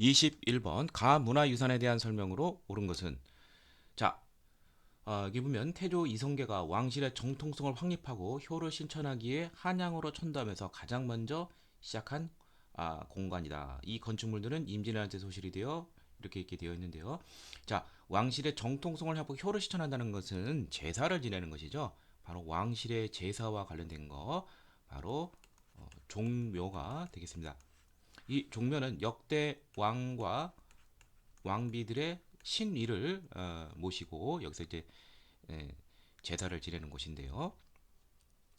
21번 가문화유산에 대한 설명으로 옳은 것은 자 어, 여기 보면 태조 이성계가 왕실의 정통성을 확립하고 효를 실천하기에 한양으로 천도하면서 가장 먼저 시작한 아, 공간이다. 이 건축물들은 임진왜란때 소실이 되어 이렇게 이렇게 되어 있는데요. 자 왕실의 정통성을 하고 효를 실천한다는 것은 제사를 지내는 것이죠. 바로 왕실의 제사와 관련된 거 바로 어, 종묘가 되겠습니다. 이 종묘는 역대 왕과 왕비들의 신위를 어, 모시고 여기서 이제 예, 제사를 지내는 곳인데요.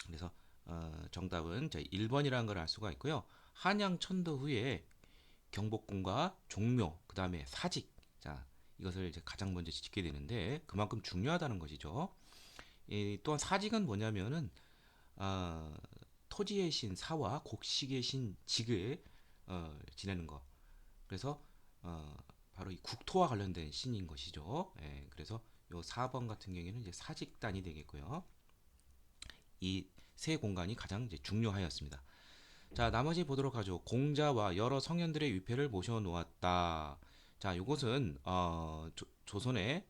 그래서 어, 정답은 1번이라는 걸 알 수가 있고요. 한양 천도 후에 경복궁과 종묘, 그 다음에 사직, 자 이것을 이제 가장 먼저 짓게 되는데 그만큼 중요하다는 것이죠. 이, 또한 사직은 뭐냐면은 어, 토지의 신 사와 곡식의 신 직을 어, 지내는 거. 그래서 어, 바로 이 국토와 관련된 신인 것이죠. 예, 그래서 요 4번 같은 경우에는 이제 사직단이 되겠고요. 이 세 공간이 가장 이제 중요하였습니다. 자, 나머지 보도록 하죠. 공자와 여러 성현들의 위패를 모셔 놓았다. 자, 요것은 어, 조, 조선의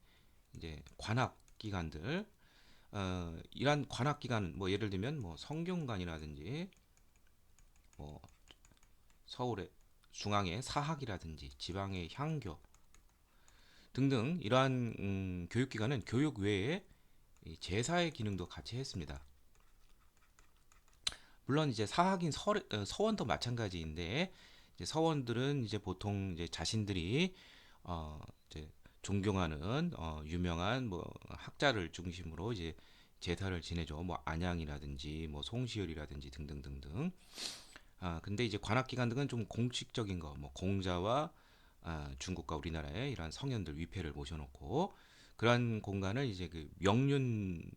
이제 관학 기관들 어, 이러한 관학 기관 뭐 예를 들면 뭐 성균관이라든지 뭐 서울의 중앙의 사학이라든지 지방의 향교 등등 이러한 음, 교육기관은 교육 외에 이 제사의 기능도 같이 했습니다. 물론 이제 사학인 서, 어, 서원도 마찬가지인데 이제 서원들은 이제 보통 이제 자신들이 어, 이제 존경하는 어, 유명한 뭐 학자를 중심으로 이제 제사를 지내죠. 뭐 안양이라든지 뭐 송시열이라든지 등등등등. 아, 근데 이제 관악기관 등은 좀 공식적인 거, 뭐 공자와 아, 중국과 우리나라의 이러한 성현들 위패를 모셔놓고 그러한 공간을 이제 그 명륜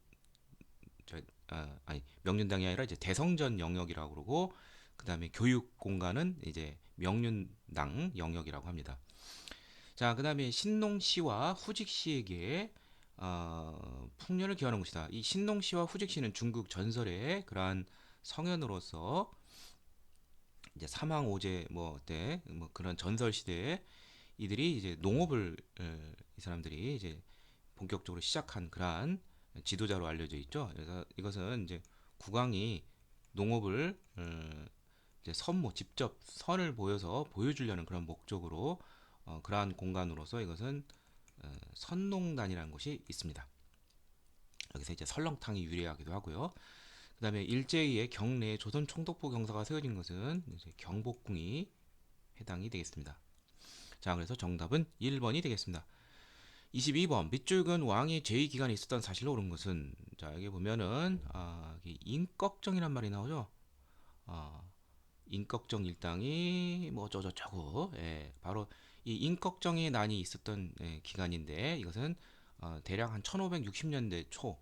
저, 아, 아니 명륜당이 아니라 이제 대성전 영역이라고 그러고 그 다음에 교육 공간은 이제 명륜당 영역이라고 합니다. 자, 그 다음에 신농시와 후직시에게 어, 풍년을 기하는 곳이다. 이 신농시와 후직시는 중국 전설의 그러한 성현으로서 이제 사망 오제 뭐때뭐 그런 전설 시대에 이들이 이제 농업을 에, 이 사람들이 이제 본격적으로 시작한 그러한 지도자로 알려져 있죠. 그래서 이것은 이제 국왕이 농업을 어, 이제 선모 직접 선을 보여서 보여주려는 그런 목적으로 어, 그러한 공간으로서 이것은 어, 선농단이라는 곳이 있습니다. 여기서 이제 설렁탕이 유래하기도 하고요. 그 다음에 일제히에 경내에 조선 총독부 경사가 세워진 것은 경복궁이 해당이 되겠습니다. 자, 그래서 정답은 1번이 되겠습니다. 22번 밑줄근 왕의 제2기간이 있었던 사실로 옳은 것은 자 여기 보면은 아, 인꺽정이란 말이 나오죠. 아, 인꺽정 일당이 뭐 어쩌고저쩌고 예, 바로 이 인꺽정의 난이 있었던 예, 기간인데 이것은 어, 대략 한 1560년대 초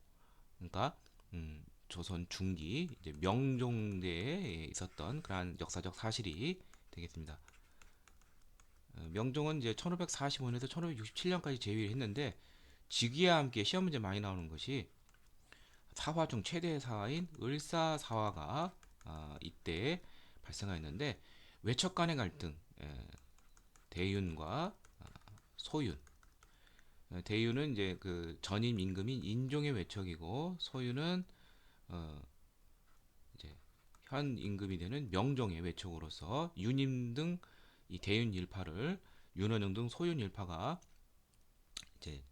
그러니까 음, 조선 중기 이제 명종대에 있었던 그러한 역사적 사실이 되겠습니다. 어, 명종은 이제 1545년에서 1567년까지 재위를 했는데 직위와 함께 시험 문제 많이 나오는 것이 사화 중 최대 사화인 을사사화가 아, 이때 발생하였는데 외척 간의 갈등 예, 대윤과 아, 소윤 어, 대윤은 이제 그 전임 임금인 인종의 외척이고 소윤은 어, 이제 현 임금이 되는 명종의 외척으로서 유님 등 이 대윤 일파를 윤원영 등 소윤 일파가 이제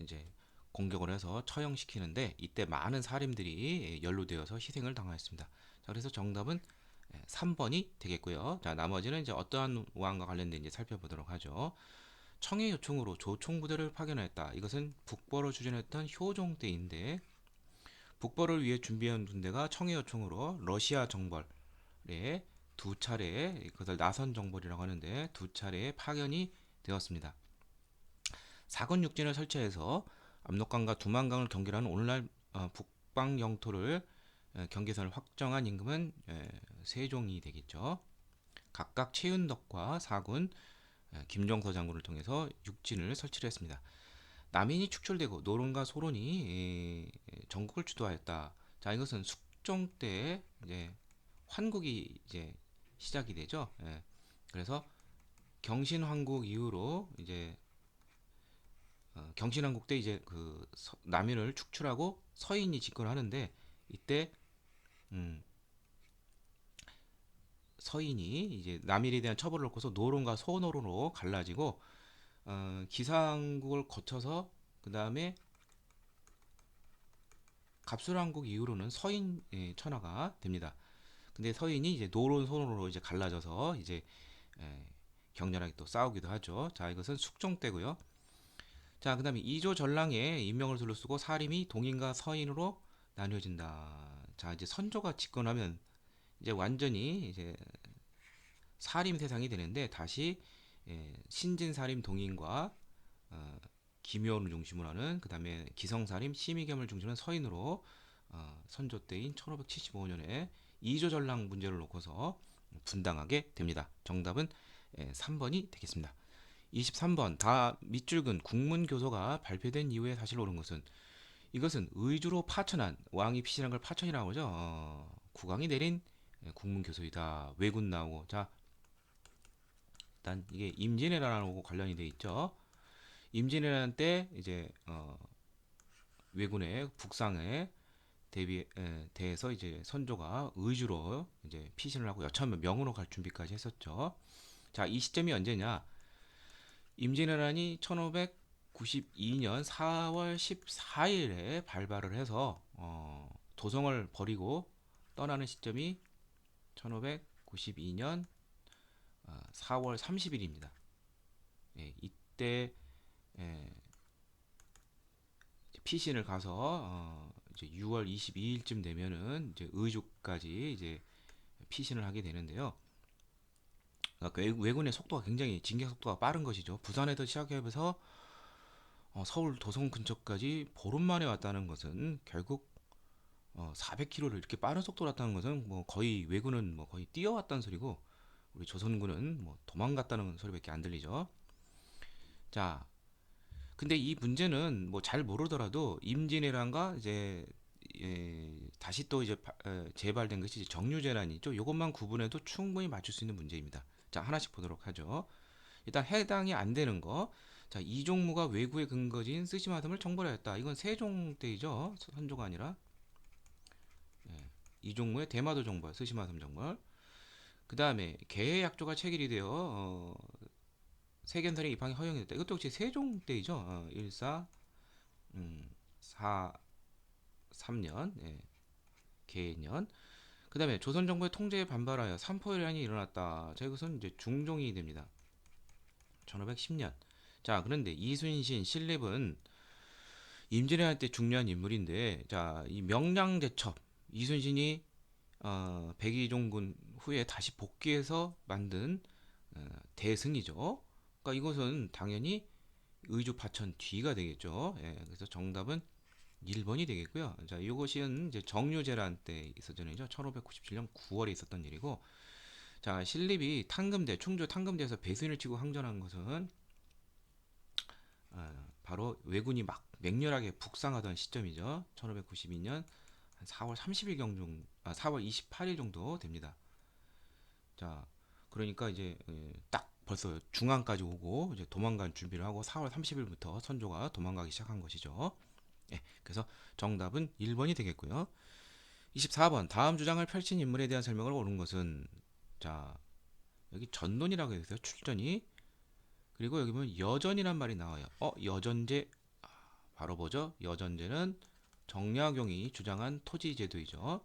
이제 공격을 해서 처형시키는데 이때 많은 사림들이 연루되어서 희생을 당하였습니다. 자, 그래서 정답은 3번이 되겠고요. 자, 나머지는 이제 어떠한 왕과 관련된 이제 살펴보도록 하죠. 청해 요청으로 조총 부대를 파견하였다. 이것은 북벌을 주전했던 효종 때인데 북벌을 위해 준비한 군대가 청해 요청으로 러시아 정벌에 두 차례 그것을 나선 정벌이라고 하는데 두 차례 파견이 되었습니다. 사건 육진을 설치해서 압록강과 두만강을 경계하는 오늘날 어, 북방 영토를 에, 경계선을 확정한 임금은 에, 세종이 되겠죠. 각각 최윤덕과 사군 에, 김정서 장군을 통해서 육진을 설치를 했습니다. 남인이 축출되고 노론과 소론이 에, 전국을 주도하였다. 자 이것은 숙종 때 이제 환국이 이제 시작이 되죠. 예. 그래서 경신왕국 이후로 이제 어, 경신왕국 때 이제 그 서- 남인을 축출하고 서인이 집권하는데 이때 음, 서인이 이제 남일에 대한 처벌을 놓고서 노론과 소노론으로 갈라지고 어, 기상국을 거쳐서 그 다음에 갑술왕국 이후로는 서인 예, 천하가 됩니다. 근데 서인이 이제 노론 소노로 이제 갈라져서 이제 예, 격렬하게 또 싸우기도 하죠. 자 이것은 숙종 때고요. 자 그다음에 이조 전랑의 인명을 둘러쓰고 사림이 동인과 서인으로 나뉘어진다. 자 이제 선조가 집권하면 이제 완전히 이제 사림 세상이 되는데 다시 예, 신진사림 동인과 어, 김효원을 중심으로 하는 그 다음에 기성사림 심의겸을 중심으로 하는 서인으로 어, 선조 때인 1575년에 이조전랑 문제를 놓고서 분당하게 됩니다. 정답은 예, 3번이 되겠습니다. 23번 다 밑줄근 국문교서가 발표된 이후에 사실 옳은 것은 이것은 의주로 파천한 왕이 피신한 걸 파천이라고 하죠. 어, 국왕이 내린 예, 국문교서이다. 왜군 나오고 자 일단 이게 임진왜란하고 관련이 돼 있죠. 임진왜란 때 이제 어, 왜군의 북상에 대비 에, 대해서 이제 선조가 의주로 이제 피신을 하고 여차하면 명으로 갈 준비까지 했었죠. 자, 이 시점이 언제냐? 임진왜란이 1592년 4월 14일에 발발을 해서 어, 도성을 버리고 떠나는 시점이 1592년 어, 4월 30일입니다. 예, 이때 예, 피신을 가서 어, 이제 6월 22일쯤 되면은 이제 의주까지 이제 피신을 하게 되는데요. 그러니까 외- 외군의 속도가 굉장히 진격 속도가 빠른 것이죠. 부산에서 시작해서 어, 서울 도성 근처까지 보름 만에 왔다는 것은 결국 어, 400km를 이렇게 빠른 속도로 왔다는 것은 뭐 거의 외군은 뭐 거의 뛰어왔다는 소리고 우리 조선군은 뭐 도망갔다는 소리밖에 안 들리죠. 자, 근데 이 문제는 뭐 잘 모르더라도 임진왜란과 이제 예, 다시 또 이제 바- 에, 재발된 것이 이제 정유재난이 죠. 이것만 구분해도 충분히 맞출 수 있는 문제입니다. 자, 하나씩 보도록 하죠. 일단 해당이 안 되는 거. 자, 이종무가 외구의 근거지인 쓰시마섬을 정벌하였다. 이건 세종 때이죠. 선조가 아니라 예, 이종무의 대마도 정벌, 쓰시마섬 정벌. 그 다음에 개의 약조가 체결이 되어 어, 세견선의 입항이 허용이 됐다. 이것도 역시 세종 때이죠. 어, 14, 음, 4, 3년, 예, 개년. 그 다음에 조선 정부의 통제에 반발하여 삼포열란이 일어났다. 자, 이것은 이제 중종이 됩니다. 1510년. 자, 그런데 이순신, 신립은 임진왜란 때 중요한 인물인데, 자, 이 명량제첩 이순신이 어, 백의종군 후에 다시 복귀해서 만든 어, 대승이죠. 그러니까 이것은 당연히 의주 파천 뒤가 되겠죠. 예, 그래서 정답은 1번이 되겠고요. 자, 이것은 이제 정유재란 때 있었던 일이죠. 1597년 9월에 있었던 일이고, 자, 신립이 탕금대, 충주 탕금대에서 배수인을 치고 항전한 것은 아, 바로 왜군이 막 맹렬하게 북상하던 시점이죠. 1592년 한 4월 30일 경중, 아, 4월 28일 정도 됩니다. 자, 그러니까 이제 예, 딱 벌써 중앙까지 오고 이제 도망간 준비를 하고 4월 30일부터 선조가 도망가기 시작한 것이죠. 예, 그래서 정답은 1번이 되겠고요. 24번 다음 주장을 펼친 인물에 대한 설명을 옳은 것은 자 여기 전론이라고 있어요. 출전이 그리고 여기 보면 여전이란 말이 나와요. 어 여전제 아, 바로 보죠. 여전제는 정약용이 주장한 토지 제도이죠.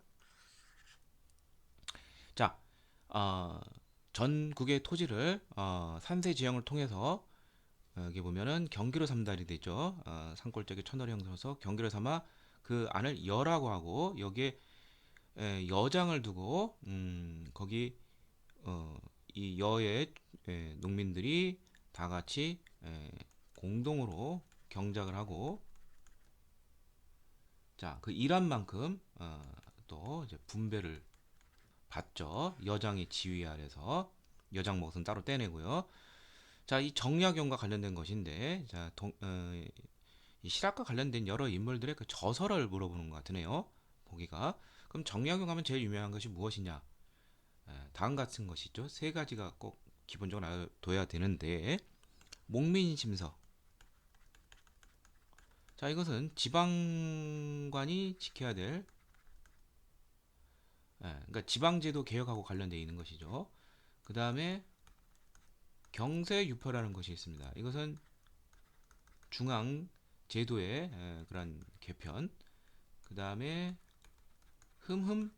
자, 어, 전국의 토지를 어, 산세 지형을 통해서 어, 여기 보면은 경기로 삼달이 되죠. 어, 산골짜기 천월이 형성해서 경기로 삼아 그 안을 여라고 하고 여기에 에, 여장을 두고 음, 거기 어, 이 여의 에, 농민들이 다 같이 에, 공동으로 경작을 하고 자, 그 일한 만큼 어, 또 이제 분배를 받죠. 여장의 지휘 아래서 여장 몫은 따로 떼내고요. 자, 이 정약용과 관련된 것인데, 자, 동, 어, 이 실학과 관련된 여러 인물들의 그 저서를 물어보는 것 같으네요. 보기가. 그럼 정약용 하면 제일 유명한 것이 무엇이냐? 에, 다음 같은 것이죠. 세 가지가 꼭 기본적으로 알아둬야 되는데 목민심서 자 이것은 지방관이 지켜야 될 예, 그러니까 지방제도 개혁하고 관련되어 있는 것이죠. 그 다음에 경세유표라는 것이 있습니다. 이것은 중앙 제도의 에, 그런 개편. 그 다음에 흠흠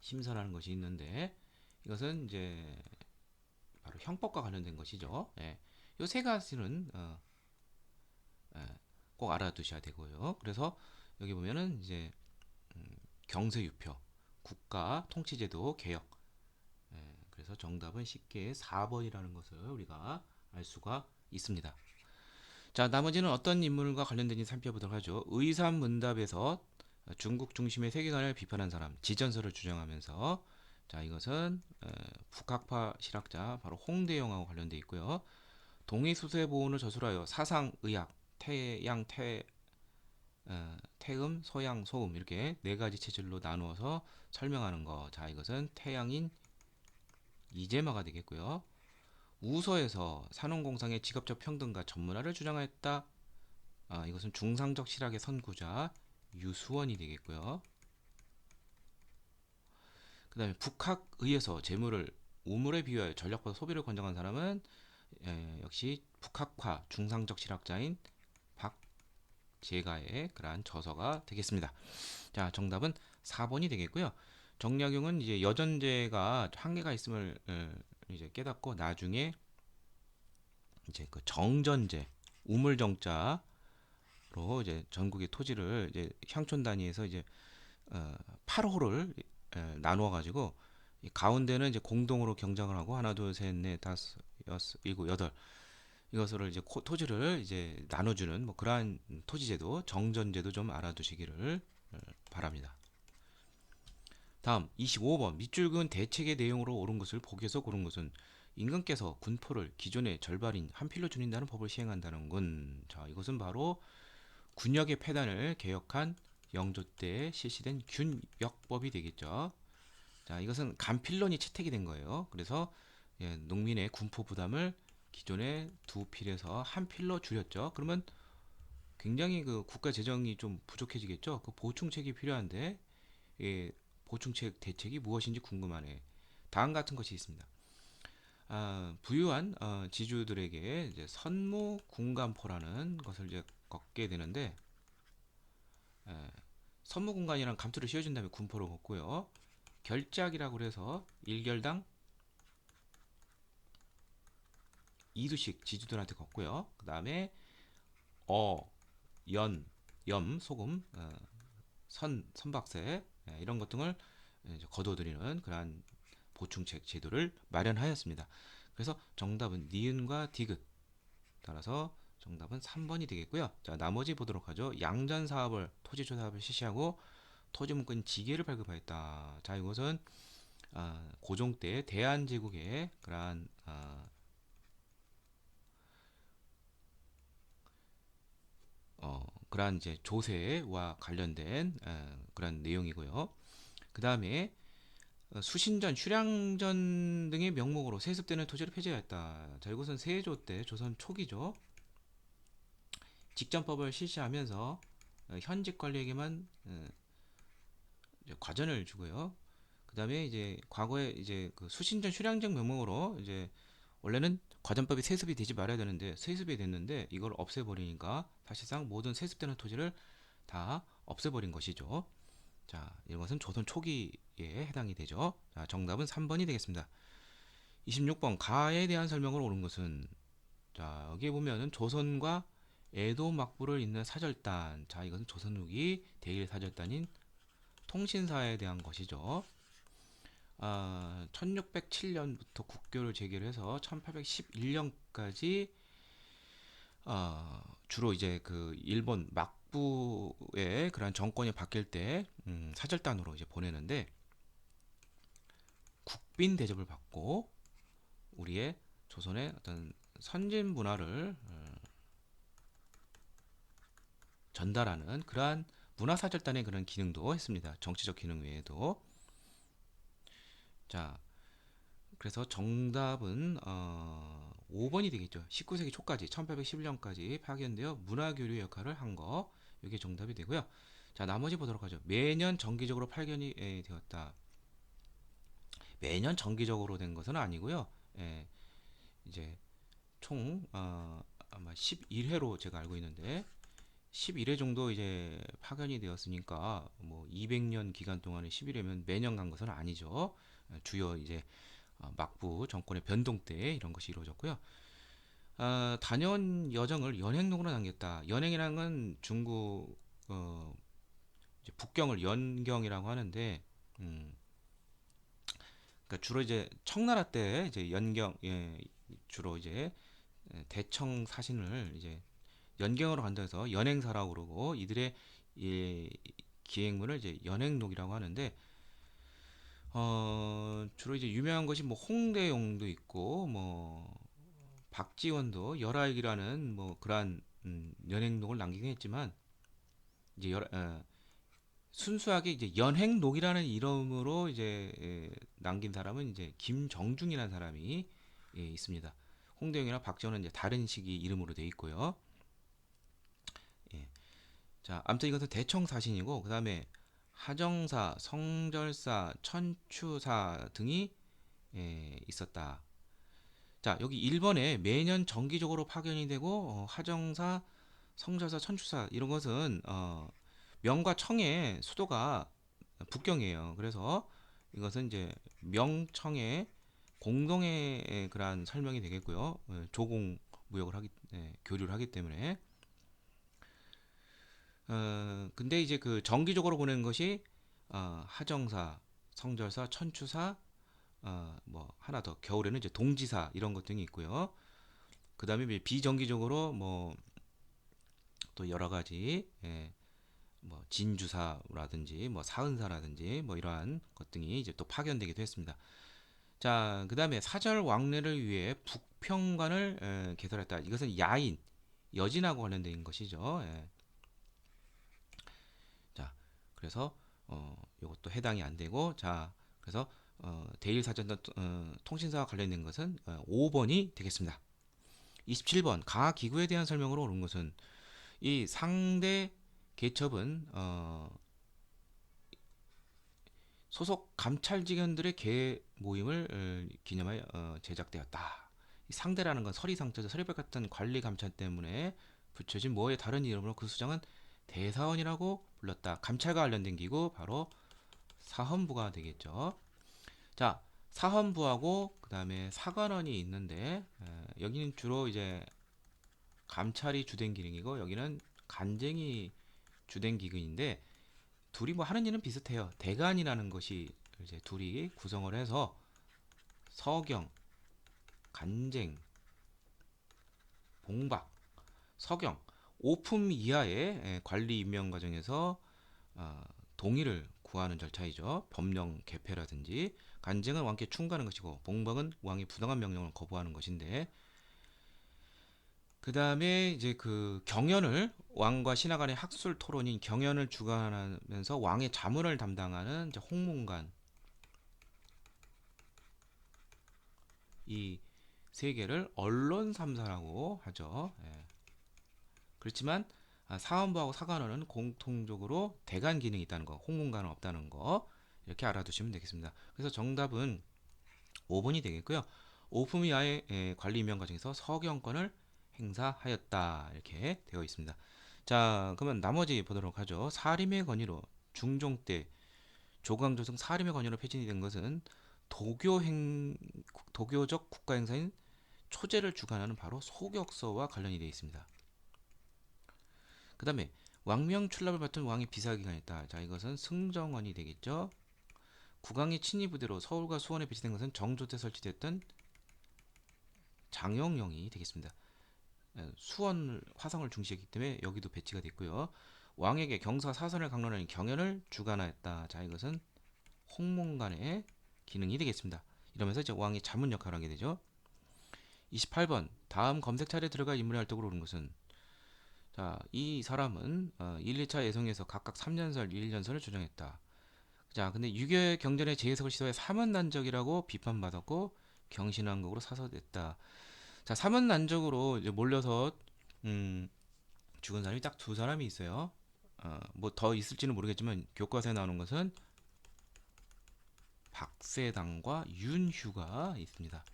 심사라는 것이 있는데 이것은 이제 바로 형법과 관련된 것이죠. 예. 요세 가지는 어, 예, 꼭 알아두셔야 되고요. 그래서 여기 보면은 이제 음, 경세유표, 국가 통치제도 개혁. 예, 그래서 정답은 쉽게 4번이라는 것을 우리가 알 수가 있습니다. 자, 나머지는 어떤 인물과 관련된지 살펴보도록 하죠. 의삼문답에서 중국 중심의 세계관을 비판한 사람, 지전설을 주장하면서 자, 이것은 에, 북학파 실학자 바로 홍대영하고 관련돼 있고요. 동의수세 보온을 저술하여 사상, 의학, 태양, 태, 어, 태음, 소양, 소음 이렇게 네 가지 체질로 나누어서 설명하는 거. 자, 이것은 태양인 이재마가 되겠고요. 우서에서 산업공상의 직업적 평등과 전문화를 주장하였다. 아, 이것은 중상적 실학의 선구자 유수원이 되겠고요. 그 다음에 북학의에서 재물을 우물에 비유하여 전략보다 소비를 권장한 사람은 에, 역시 북학화 중상적 실학자인 박재가의 그러한 저서가 되겠습니다. 자, 정답은 4번이 되겠고요. 정약용은 이제 여전제가 한계가 있음을 에, 이제 깨닫고 나중에 이제 그 정전제 우물정자로 이제 전국의 토지를 이제 향촌 단위에서 이제 어, 8호를 나누어 가지고 가운데는 이제 공동으로 경작을 하고 하나 둘 셋 넷 다섯 여섯 일곱 여덟 이것으로 이제 코, 토지를 이제 나눠주는 뭐 그러한 토지제도 정전제도 좀 알아두시기를 어, 바랍니다. 다음 25번 밑줄 그은 대책의 내용으로 옳은 것을 보기에서 고른 것은 임금께서 군포를 기존의 절반인 한 필로 줄인다는 법을 시행한다는 군. 자, 이것은 바로 군역의 폐단을 개혁한 영조 때 실시된 균역법이 되겠죠. 자, 이것은 간필론이 채택이 된 거예요. 그래서 예, 농민의 군포 부담을 기존의 두 필에서 한 필로 줄였죠. 그러면 굉장히 그 국가 재정이 좀 부족해지겠죠. 그 보충책이 필요한데 예, 보충책 대책이 무엇인지 궁금하네. 다음 같은 것이 있습니다. 아, 부유한 어, 지주들에게 이제 선무 군간포라는 것을 이제 걷게 되는데 에, 선무 군간이란 감투를 씌워준 다음에 군포를 걷고요. 결작이라고 그래서 일결당 2두씩 지주들한테 걷고요. 그 다음에 어, 연, 염, 소금, 어, 선, 선박새 예, 이런 것 등을 거둬들이는 그러한 보충책 제도를 마련하였습니다. 그래서 정답은 니은과 디귿 따라서 정답은 3번이 되겠고요. 자, 나머지 보도록 하죠. 양전 사업을 토지 조 사업을 실시하고 토지 문건 지계를 발급하였다. 자, 이것은 아, 고종 때 대한제국의 그러한 아, 어, 그러한 이제 조세와 관련된 에, 그런 내용이고요. 그 다음에 어, 수신전, 휴량전 등의 명목으로 세습되는 토지를 폐지하였다. 자, 이것은 세조 때 조선 초기죠. 직전법을 실시하면서 어, 현직 관리에게만 어, 과전을 주고요. 그 다음에 이제 과거에 이제 그 수신전 휴량전 명목으로 이제 원래는 과전법이 세습이 되지 말아야 되는데 세습이 됐는데 이걸 없애버리니까 사실상 모든 세습되는 토지를 다 없애버린 것이죠. 자, 이것은 조선 초기에 해당이 되죠. 자, 정답은 3번이 되겠습니다. 26번 가에 대한 설명을 옳은 것은 자, 여기 보면은 조선과 에도 막부를 잇는 사절단. 자, 이것은 조선 후기 대일 사절단인 통신사에 대한 것이죠. 아, 1607년부터 국교를 재개해서 1811년까지 어, 주로 이제 그 일본 막부의 그런 정권이 바뀔 때 음, 사절단으로 이제 보내는데 국빈 대접을 받고 우리의 조선의 어떤 선진 문화를 어, 전달하는 그러한 문화사절단의 그런 기능도 했습니다. 정치적 기능 외에도 자 그래서 정답은 어, 5번이 되겠죠. 19세기 초까지 1811년까지 파견되어 문화교류 역할을 한 거. 이게 정답이 되고요. 자, 나머지 보도록 하죠. 매년 정기적으로 파견이 예, 되었다. 매년 정기적으로 된 것은 아니고요. 예, 이제 총 어, 아마 11회로 제가 알고 있는데 11회 정도 이제 파견이 되었으니까 뭐 200년 기간 동안에 11회면 매년 간 것은 아니죠. 예, 주요 이제 어, 막부 정권의 변동 때 이런 것이 이루어졌고요. 아, 다녀온 여정을 연행록으로 남겼다. 연행이라는 건 중국 어, 북경을 연경이라고 하는데 음, 그러니까 주로 이제 청나라 때 이제 연경 예, 주로 이제 예, 대청 사신을 이제 연경으로 간다 해서 연행사라고 그러고 이들의 예, 기행문을 이제 연행록이라고 하는데 어, 주로 이제 유명한 것이 뭐 홍대용도 있고 뭐 박지원도 열하익이라는 뭐 그러한 음, 연행록을 남기긴 했지만 이제 열, 어, 순수하게 이제 연행록이라는 이름으로 이제 예, 남긴 사람은 이제 김정중이라는 사람이 예, 있습니다. 홍대영이나 박지원은 이제 다른 시기 이름으로 돼 있고요. 예. 자, 아무튼 이것은 대청 사신이고 그다음에 하정사, 성절사, 천추사 등이 예, 있었다. 자, 여기 1번에 매년 정기적으로 파견이 되고 어, 하정사, 성절사, 천추사 이런 것은 어, 명과 청의 수도가 북경이에요. 그래서 이것은 이제 명청의 공동의 그러한 설명이 되겠고요. 예, 조공 무역을 하기 예, 교류를 하기 때문에 어, 근데 이제 그 정기적으로 보내는 것이 어, 하정사, 성절사, 천추사, 어, 뭐 하나 더 겨울에는 이제 동지사 이런 것 등이 있고요. 그 다음에 비정기적으로 뭐 또 여러 가지 예, 뭐 진주사라든지 뭐 사은사라든지 뭐 이러한 것 등이 이제 또 파견되기도 했습니다. 자, 그 다음에 사절 왕래를 위해 북평관을 에, 개설했다. 이것은 야인, 여진하고 관련된 것이죠. 예. 자, 그래서 어, 이것도 해당이 안 되고, 자, 그래서 어, 대일 사전 어, 통신사와 관련된 것은 어, 5번이 되겠습니다. 27번 가기구에 대한 설명으로 옳은 것은 이 상대 개첩은 어, 소속 감찰직원들의 개 모임을 어, 기념하여 어, 제작되었다. 이 상대라는 건 서리 상처죠. 서리벽 같은 관리 감찰 때문에 붙여진 뭐의 다른 이름으로 그 수장은 대사원이라고 불렀다. 감찰과 관련된 기구 바로 사헌부가 되겠죠. 자, 사헌부하고 그 다음에 사관원이 있는데 에, 여기는 주로 이제 감찰이 주된 기능이고 여기는 간쟁이 주된 기능인데 둘이 뭐 하는 일은 비슷해요. 대간이라는 것이 이제 둘이 구성을 해서 서경, 간쟁, 봉박, 서경, 오품 이하의 예, 관리 임명 과정에서 어, 동의를 구하는 절차이죠. 법령 개폐라든지 간쟁은 왕께 충고하는 것이고 봉박은 왕이 부당한 명령을 거부하는 것인데 그 다음에 이제 그 경연을 왕과 신하 간의 학술 토론인 경연을 주관하면서 왕의 자문을 담당하는 이제 홍문관 이 세 개를 언론 삼사라고 하죠. 예. 그렇지만 아, 사헌부하고 사관원은 공통적으로 대간 기능이 있다는 거, 홍문관은 없다는 거 이렇게 알아두시면 되겠습니다. 그래서 정답은 5번이 되겠고요. 이하의 예, 관리 임명 과정에서 서경권을 행사하였다 이렇게 되어 있습니다. 자, 그러면 나머지 보도록 하죠. 사림의 건의로 중종 때 조광조성 사림의 건의로 폐진이 된 것은 도교 행 도교적 국가 행사인 초제를 주관하는 바로 소격서와 관련이 되어 있습니다. 그 다음에 왕명 출납을 맡은 왕의 비사기관이다. 자, 이것은 승정원이 되겠죠. 국왕의 친위 부대로 서울과 수원에 배치된 것은 정조 때 설치됐던 장영령이 되겠습니다. 예, 수원 화성을 중시했기 때문에 여기도 배치가 됐고요. 왕에게 경사 사선을 강론하는 경연을 주관하였다. 자, 이것은 홍문관의 기능이 되겠습니다. 이러면서 이제 왕이 자문 역할을 하게 되죠. 28번 다음 검색 차례 들어갈 인물의 활동으로 오른 것은 자, 이 사람은 어, 1, 2차 예성에서 각각 3년설, 1년설을 주장했다. 자, 근데 유교 경전의 재해석을 시도해 사문난적이라고 비판받았고 경신왕국으로 사서됐다. 자, 사문난적으로 이제 몰려서 음, 죽은 사람이 딱 두 사람이 있어요. 어, 뭐 더 있을지는 모르겠지만 교과서에 나오는 것은 박세당과 윤휴가 있습니다.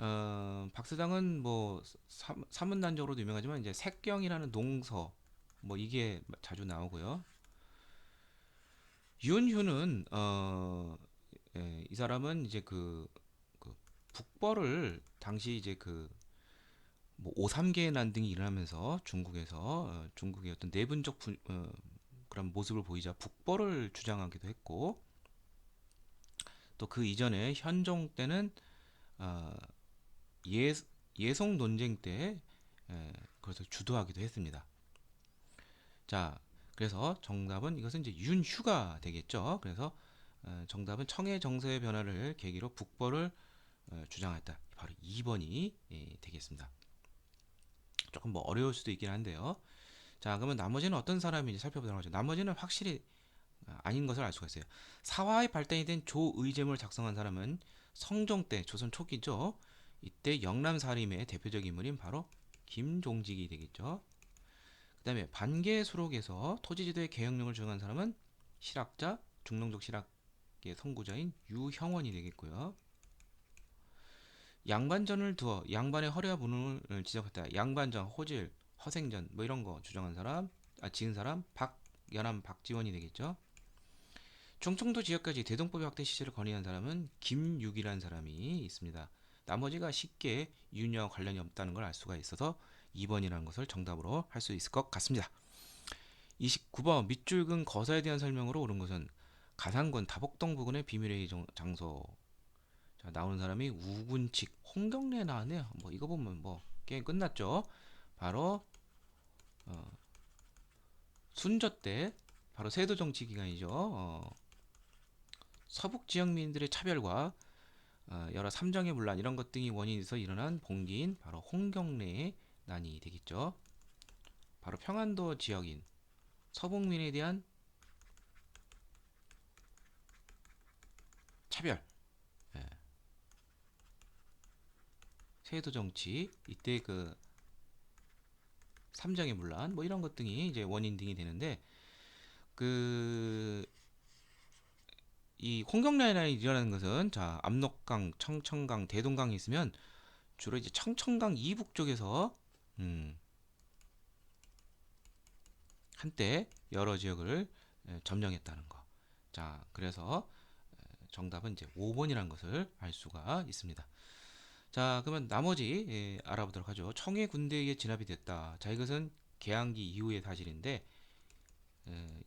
어, 박세당은 뭐 사, 사문난적으로도 유명하지만 이제 색경이라는 농서 뭐 이게 자주 나오고요. 윤휴는 어, 예, 이 사람은 이제 그, 그 북벌을 당시 이제 그 뭐 오삼계의 난등이 일어나면서 중국에서 어, 중국의 어떤 내분적 분- 어, 그런 모습을 보이자 북벌을 주장하기도 했고 또 그 이전에 현종 때는 어, 예, 예송 논쟁 때 에, 그것을 주도하기도 했습니다. 자, 그래서 정답은 이것은 이제 윤휴가 되겠죠. 그래서 어, 정답은 청해 정세의 변화를 계기로 북벌을 어, 주장했다. 바로 2번이 되겠습니다. 조금 뭐 어려울 수도 있긴 한데요. 자, 그러면 나머지는 어떤 사람인지 살펴보도록 하죠. 나머지는 확실히 어, 아닌 것을 알 수가 있어요. 사화의 발단이 된 조의제물을 작성한 사람은 성종 때 조선 초기죠. 이때 영남 사림의 대표적 인물인 바로 김종직이 되겠죠. 그 다음에 반계 수록에서 토지지도의 개혁령을 주장한 사람은 실학자 중농적 실학의 선구자인 유형원이 되겠고요. 양반전을 두어 양반의 허리와 무능을 지적했다. 양반전, 호질, 허생전 뭐 이런 거 주장한 사람, 아 지은 사람 박연암 박지원이 되겠죠. 충청도 지역까지 대동법의 확대 시세를 건의한 사람은 김육이라는 사람이 있습니다. 나머지가 쉽게 윤여와 관련이 없다는 걸 알 수가 있어서 2번이라는 것을 정답으로 할 수 있을 것 같습니다. 29번 밑줄 근 거사에 대한 설명으로 옳은 것은 가산군 다복동 부근의 비밀의 정- 장소 자, 나오는 사람이 우군칙 홍경래 나왔네요. 뭐 이거 보면 뭐 게임 끝났죠. 바로 어, 순저 때 바로 세도 정치 기간이죠. 어, 서북 지역 민들의 차별과 어, 여러 삼정의 분란 이런 것 등이 원인에서 일어난 봉기인 바로 홍경래의 난이 되겠죠. 바로 평안도 지역인 서북민에 대한 차별 세도 정치 이때 그 삼정의 문란 뭐 이런 것 등이 이제 원인 등이 되는데 그 이 홍경란이 일어나는 것은 자 압록강, 청천강, 대동강이 있으면 주로 이제 청천강 이북 쪽에서 음 한때 여러 지역을 에, 점령했다는 거. 자 그래서 에, 정답은 이제 5번이라는 것을 알 수가 있습니다. 자, 그러면 나머지 예, 알아보도록 하죠. 청해 군대에게 진압이 됐다. 자, 이것은 개항기 이후의 사실인데 에,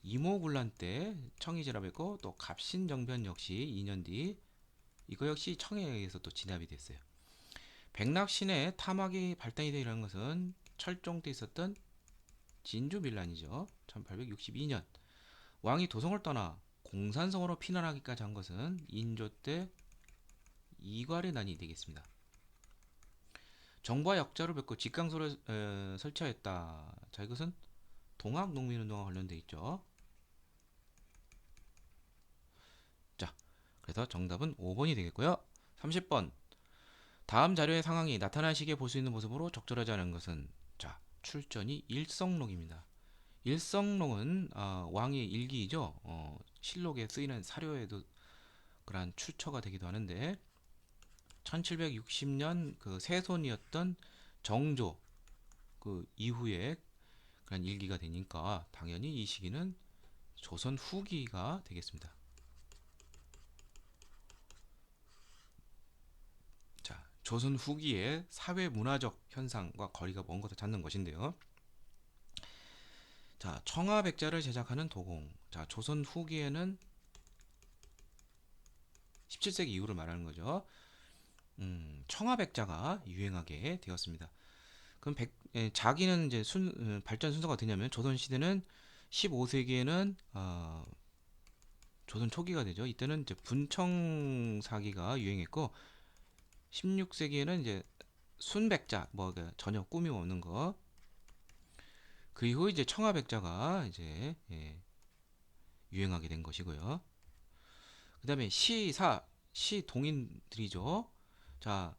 이모군란 때 청이 진압했고 또 갑신정변 역시 2년 뒤 이거 역시 청해에 의해서 또 진압이 됐어요. 백낙신의 타막이 발단이 되는 것은 철종 때 있었던 진주 밀란이죠. 1862년 왕이 도성을 떠나 공산성으로 피난하기까지 한 것은 인조 때 이괄의 난이 되겠습니다. 정부와 역자를 뵙고 직강소를 에, 설치하였다. 자, 이것은 동학 농민운동과 관련돼 있죠. 자, 그래서 정답은 5번이 되겠고요. 30번. 다음 자료의 상황이 나타난 시기에 볼 수 있는 모습으로 적절하지 않은 것은 자, 출전이 일성록입니다. 일성록은 어, 왕의 일기이죠. 어, 실록에 쓰이는 사료에도 그러한 출처가 되기도 하는데 1760년 그 세손이었던 정조 그 이후에 그런 일기가 되니까 당연히 이 시기는 조선 후기가 되겠습니다. 자, 조선 후기의 사회 문화적 현상과 거리가 먼 것을 찾는 것인데요. 자, 청아백자를 제작하는 도공. 자, 조선 후기에는 17세기 이후를 말하는 거죠. 음, 청아백자가 유행하게 되었습니다. 그럼 백, 예, 자기는 이제 순, 어, 발전 순서가 어떻게 냐면 조선 시대는 15세기에는 어, 조선 초기가 되죠. 이때는 이제 분청 사기가 유행했고 16세기에는 이제 순백자 뭐그 전혀 꾸밈 없는 거. 그 이후 이제 청아백자가 이제 예, 유행하게 된 것이고요. 그 다음에 시사 시 동인들이죠. 자,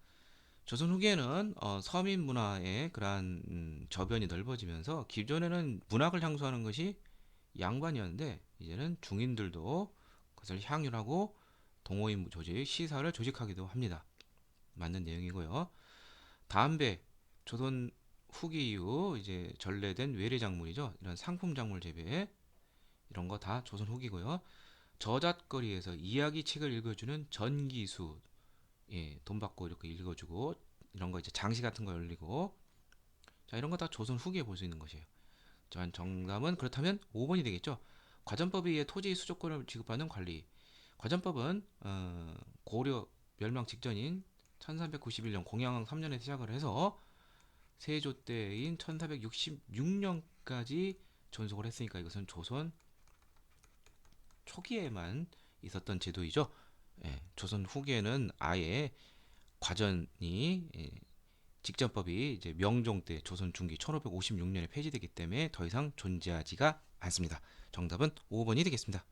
조선 후기에는 어, 서민 문화의 그러한 음, 저변이 넓어지면서 기존에는 문학을 향수하는 것이 양반이었는데 이제는 중인들도 그것을 향유하고 동호인 조직, 시사를 조직하기도 합니다. 맞는 내용이고요. 담배, 조선 후기 이후 이제 전래된 외래 작물이죠. 이런 상품 작물 재배 이런 거 다 조선 후기고요. 저잣거리에서 이야기 책을 읽어주는 전기수, 예, 돈 받고 이렇게 읽어주고 이런 거 이제 장시 같은 거 열리고 자 이런 거 다 조선 후기에 볼 수 있는 것이에요. 자 정답은 그렇다면 5번이 되겠죠. 과전법에 의해 토지 수조권을 지급하는 관리. 과전법은 어, 고려 멸망 직전인 1391년 공양 3년에 시작을 해서 세조 때인 1466년까지 존속을 했으니까 이것은 조선 초기에만 있었던 제도이죠. 예, 조선 후기에는 아예 과전이 예, 직전법이 이제 명종 때 조선 중기 1556년에 폐지되기 때문에 더 이상 존재하지가 않습니다. 정답은 5번이 되겠습니다.